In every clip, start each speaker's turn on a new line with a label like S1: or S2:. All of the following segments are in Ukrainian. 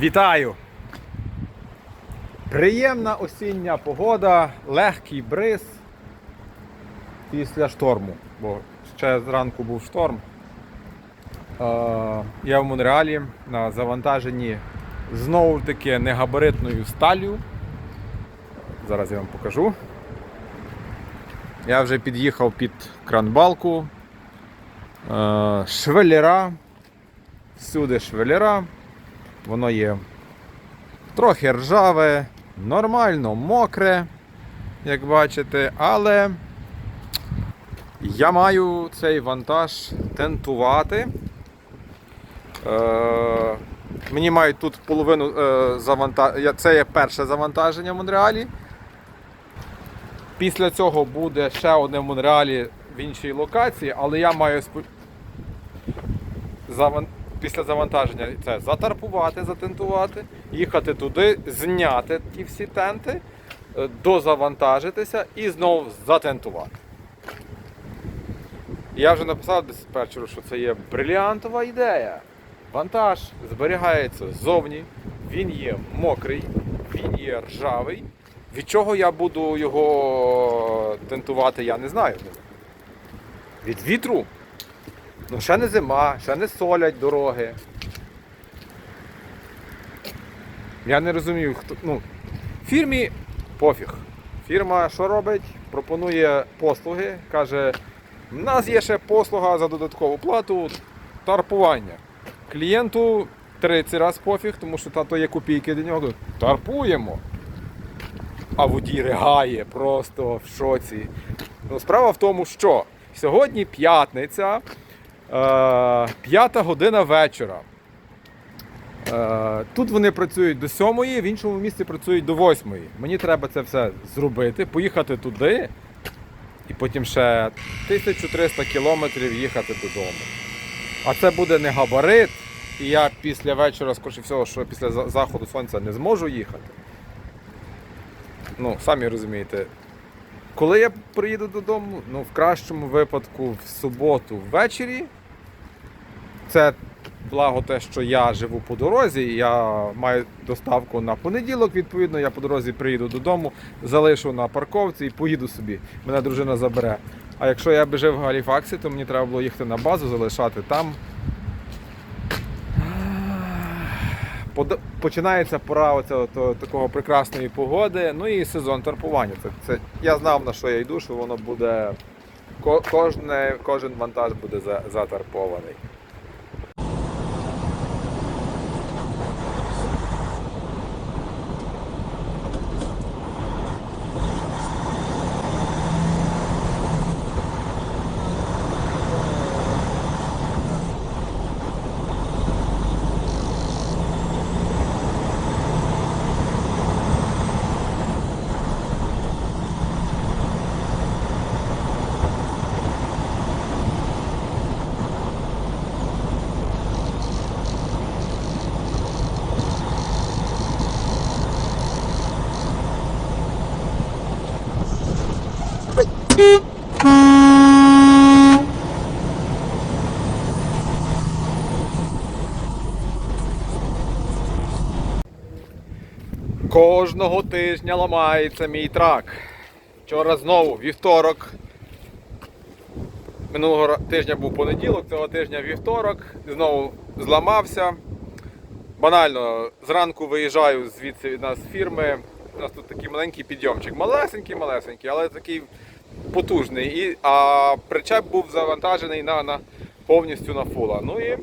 S1: Вітаю! Приємна осіння погода, легкий бриз після шторму, бо ще зранку був шторм. Е, я в Монреалі на завантаженні знову таки негабаритною сталью. Зараз я вам покажу. Я вже під'їхав під кранбалку. Е, швеллера. Всюди швеллера. Воно є трохи ржаве, нормально мокре, як бачите, але я маю цей вантаж тентувати. Е, мені мають тут половину е, завантаження. Це є перше завантаження в Монреалі. Після цього буде ще одне в Монреалі в іншій локації, але я маю спо- заван... після завантаження це затарпувати, затентувати, їхати туди, зняти ті всі тенти, е, дозавантажитися і знову затентувати. Я вже написав диспетчеру, що це є бриліантова ідея. Вантаж зберігається ззовні, він є мокрий, він є ржавий. Від чого я буду його тентувати, я не знаю. Від вітру. Ну, ще не зима, ще не солять дороги. Я не розумію, хто. Ну, фірмі пофіг. Фірма що робить? Пропонує послуги, каже, в нас є ще послуга за додаткову плату тарпування. Клієнту 30 раз пофіг, тому що тато є копійки до нього. Тарпуємо. А водій ригає просто в шоці. Ну, справа в тому, що сьогодні п'ятниця, п'ята година вечора. Е, Тут вони працюють до сьомої, в іншому місці працюють до восьмої. Мені треба це все зробити, поїхати туди і потім ще 1300 кілометрів їхати додому. А це буде не габарит, і я після вечора, скоріше всього, що після заходу сонця не зможу їхати. Ну, самі розумієте, коли я приїду додому, ну в кращому випадку в суботу ввечері. Це благо те, що я живу по дорозі, я маю доставку на понеділок, відповідно, я по дорозі приїду додому, залишу на парковці і поїду собі. Мене дружина забере. А якщо я би жив в Галіфаксі, то мені треба було їхати на базу, залишати там. Починається пора то, такого прекрасної погоди, ну і сезон тарпування. Це, це, я знав на що я йду, що воно буде. Кожне, кожен вантаж буде за, Кожного тижня ламається мій трак. Вчора знову вівторок. Минулого тижня був понеділок, цього тижня вівторок. Знову зламався. Банально, зранку виїжджаю звідси від нас з фірми. У нас тут такий маленький підйомчик. Малесенький, малесенький, але такий потужний. І, а причеп був завантажений на, на, повністю на фула. Ну і,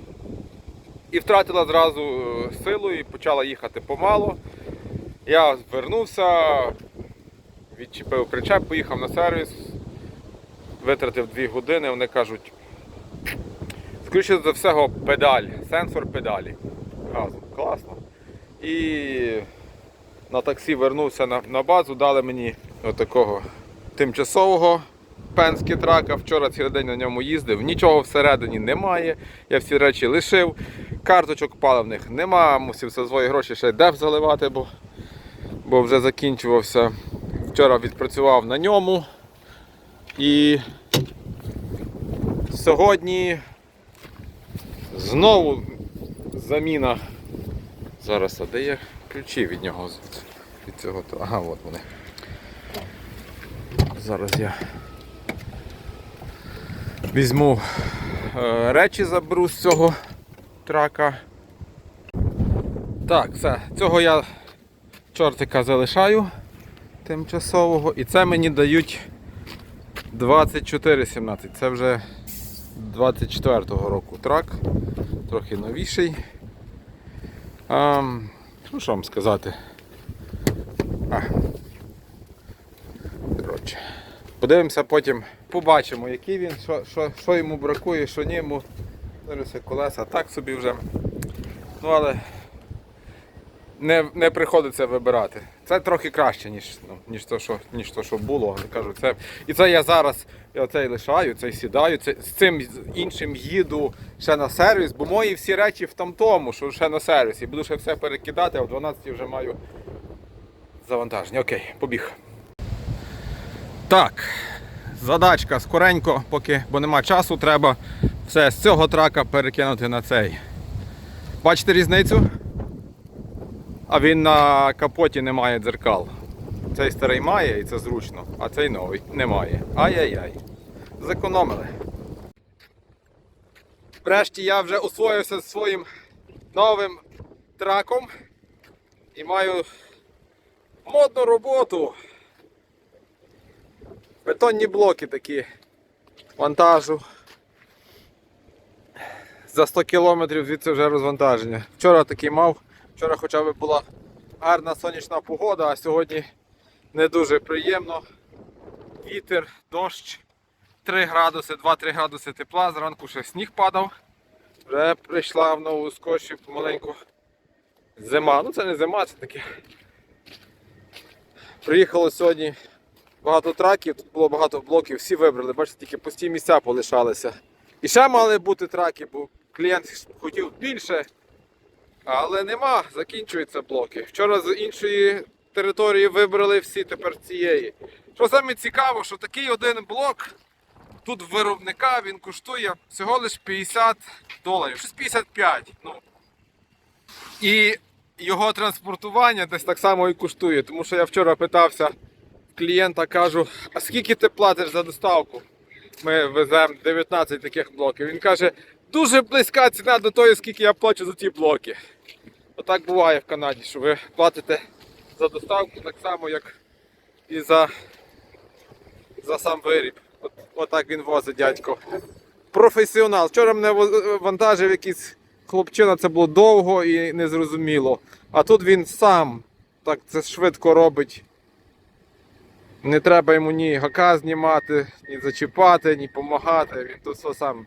S1: і втратила зразу е, силу і почала їхати помало. Я звернувся, відчепив причеп, поїхав на сервіс, витратив 2 години, вони кажуть, скоріше за всього педаль, сенсор педалі. Газу. Класно. І на таксі вернувся на, на базу, дали мені отакого тимчасового пенські трака. Вчора цілий день на ньому їздив, нічого всередині немає. Я всі речі лишив. Карточок паливних нема, мусив за свої гроші ще деф заливати, бо бо вже закінчувався. Вчора відпрацював на ньому. І сьогодні знову заміна Зараз, а де є ключі від нього? Від цього? Ага, от вони. Зараз я візьму е, речі заберу з цього трака. Так, все. Цього я чортика залишаю тимчасового. І це мені дають 24,17. Це вже 24-го року трак. Трохи новіший. А, ну що вам сказати? А. Подивимося потім, побачимо, який він, що, що, що йому бракує, що ні йому. Зараз колеса так собі вже. Ну але не, не приходиться вибирати. Це трохи краще, ніж, ну, ніж, то, що, ніж то, що було. Кажу, це, і це я зараз я цей лишаю, цей сідаю, це, з цим іншим їду ще на сервіс, бо мої всі речі в тамтому, що ще на сервісі. Буду ще все перекидати, а в 12 вже маю завантаження. Окей, побіг. Так, задачка скоренько, поки, бо нема часу, треба все з цього трака перекинути на цей. Бачите різницю? А він на капоті не має дзеркал. Цей старий має і це зручно, а цей новий не має. Ай-яй-яй. Зекономили. Врешті я вже освоївся зі своїм новим траком і маю модну роботу. Бетонні блоки такі вантажу. За 100 кілометрів звідси вже розвантаження. Вчора такий мав. Вчора хоча б була гарна сонячна погода, а сьогодні не дуже приємно. Вітер, дощ, 3 градуси, 2-3 градуси тепла, зранку ще сніг падав. Вже прийшла в нову скоші помаленьку зима. Ну це не зима, це таке. Приїхало сьогодні багато траків, тут було багато блоків, всі вибрали, бачите, тільки пусті місця полишалися. І ще мали бути траки, бо клієнт хотів більше. Але нема, закінчуються блоки. Вчора з іншої території вибрали всі, тепер цієї. Що саме цікаво, що такий один блок тут виробника він коштує всього лише 50 доларів, щось 55. Ну. І його транспортування десь так само і коштує. Тому що я вчора питався клієнта, кажу, а скільки ти платиш за доставку? Ми веземо 19 таких блоків. Він каже, дуже близька ціна до того, скільки я плачу за ті блоки. Отак буває в Канаді, що ви платите за доставку так само, як і за, за сам виріб. От, отак він возить дядько. Професіонал. Вчора мене вантажив якийсь хлопчина, це було довго і незрозуміло. А тут він сам так це швидко робить. Не треба йому ні гака знімати, ні зачіпати, ні допомагати. Він тут все сам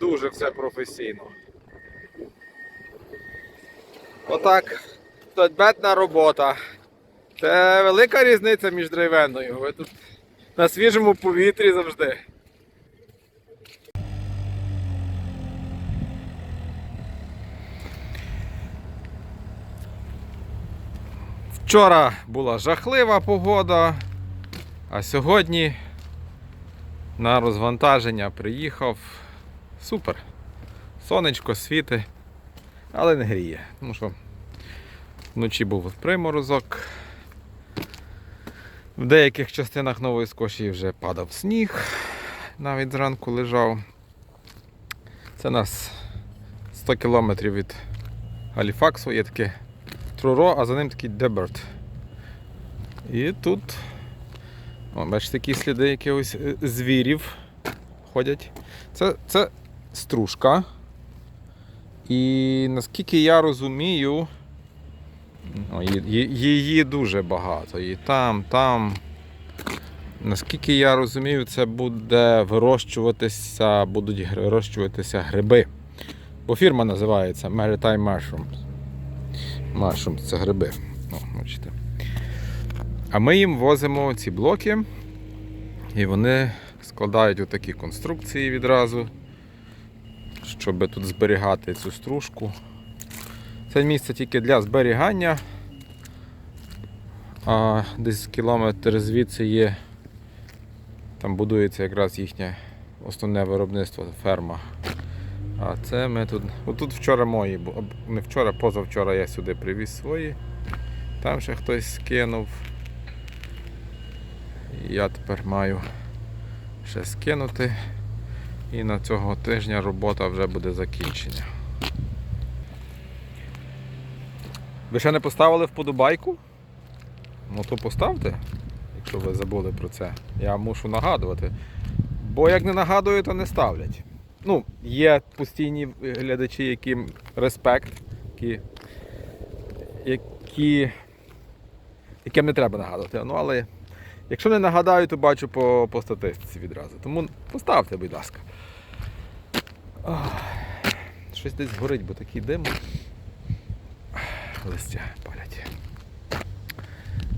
S1: дуже все професійно. Отак. бетна робота. Це велика різниця між драйвеною. Ви тут на свіжому повітрі завжди. Вчора була жахлива погода, а сьогодні на розвантаження приїхав. Супер. Сонечко світи, але не гріє. Тому що вночі був приморозок. В деяких частинах Нової Скошії вже падав сніг, навіть зранку лежав. Це нас 100 кілометрів від Галіфаксу, є таке Труро, а за ним такий Деберт. І тут, о, бачите, такі сліди якихось е, звірів ходять. Це, це стружка. І наскільки я розумію, ї- її дуже багато. І там, там. Наскільки я розумію, це буде вирощуватися, будуть вирощуватися гриби. Бо фірма називається Maritime Mushrooms. Mushrooms це гриби. О, бачите. А ми їм возимо ці блоки, і вони складають отакі конструкції відразу, щоб тут зберігати цю стружку. Це місце тільки для зберігання. А десь кілометр звідси є. Там будується якраз їхнє основне виробництво, ферма. А це ми тут. Отут вчора мої, не вчора, позавчора я сюди привіз свої. Там ще хтось скинув. Я тепер маю ще скинути. І на цього тижня робота вже буде закінчення. Ви ще не поставили вподобайку? Ну то поставте, якщо ви забули про це. Я мушу нагадувати. Бо як не нагадую, то не ставлять. Ну, є постійні глядачі, яким респект, які, які, яким не треба нагадувати. Ну, але якщо не нагадаю, то бачу по, по статистиці відразу. Тому поставте, будь ласка. Ах, Щось десь горить, бо такий дим. Листя палять.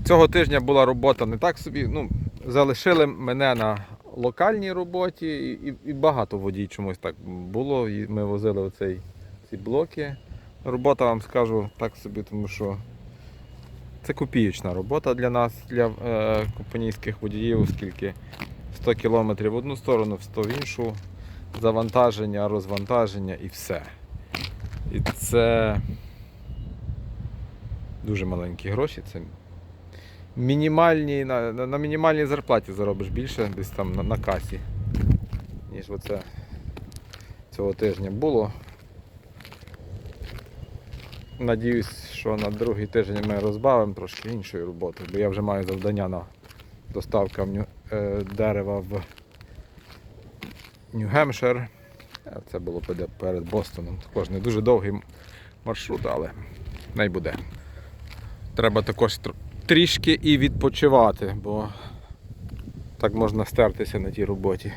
S1: Цього тижня була робота не так собі. Ну, залишили мене на локальній роботі і, і, багато водій чомусь так було. І ми возили оцей, ці блоки. Робота вам скажу так собі, тому що це копієчна робота для нас, для е, компанійських водіїв, оскільки 100 км в одну сторону, 100 в іншу, завантаження, розвантаження і все. І це дуже маленькі гроші. Це мінімальні, на, на, мінімальній зарплаті заробиш більше десь там на, на касі, ніж оце цього тижня було. Надіюсь, що на другий тиждень ми розбавимо трошки іншої роботи, бо я вже маю завдання на доставка е, дерева в Нью-Гемшир. Це було перед- Бостоном. Також не дуже довгий маршрут, але най буде. Треба також трішки і відпочивати, бо так можна стертися на тій роботі.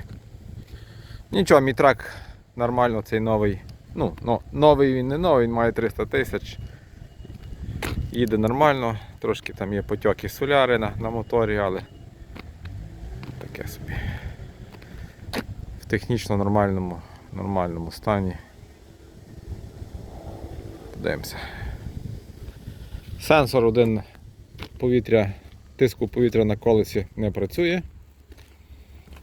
S1: Нічого, мій трак нормально цей новий. Ну, ну, новий він не новий, він має 300 тисяч. Їде нормально, трошки там є потьоки соляри на, на моторі, але таке собі. В технічно нормальному, нормальному стані. Подивимося. Сенсор один повітря, тиску повітря на колесі не працює.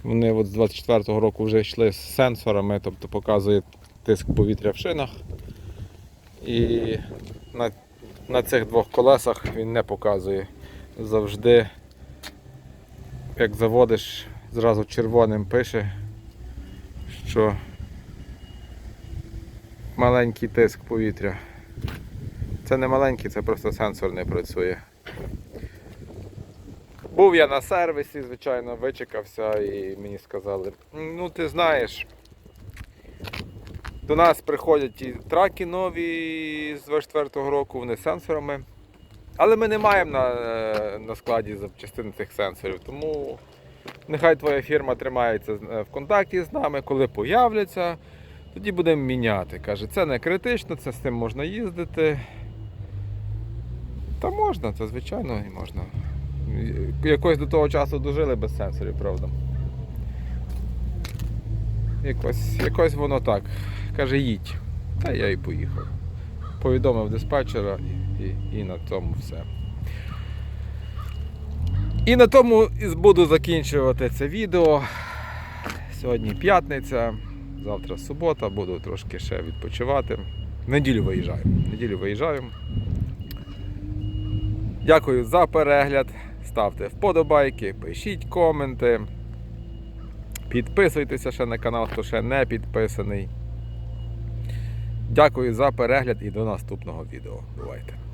S1: Вони от з 24-го року вже йшли з сенсорами, тобто показує тиск повітря в шинах. І на, на цих двох колесах він не показує. Завжди, як заводиш, зразу червоним пише, що маленький тиск повітря. Це не маленький, це просто сенсор не працює. Був я на сервісі, звичайно, вичекався і мені сказали, ну ти знаєш, до нас приходять і траки нові з 24-го року, вони з сенсорами. Але ми не маємо на, е, на складі запчастин цих сенсорів, тому нехай твоя фірма тримається е, в контакті з нами, коли появляться, тоді будемо міняти. Каже, це не критично, це з цим можна їздити. Та можна, це звичайно і можна. Якось до того часу дожили без сенсорів, правда. Якось, якось воно так. Каже, їдь. Та я і поїхав. Повідомив диспетчера і, і, на тому все. І на тому буду закінчувати це відео. Сьогодні п'ятниця, завтра субота, буду трошки ще відпочивати. Неділю виїжджаю. В неділю виїжджаю. Дякую за перегляд. Ставте вподобайки, пишіть коменти. Підписуйтеся ще на канал, хто ще не підписаний. Дякую за перегляд і до наступного відео. Бувайте!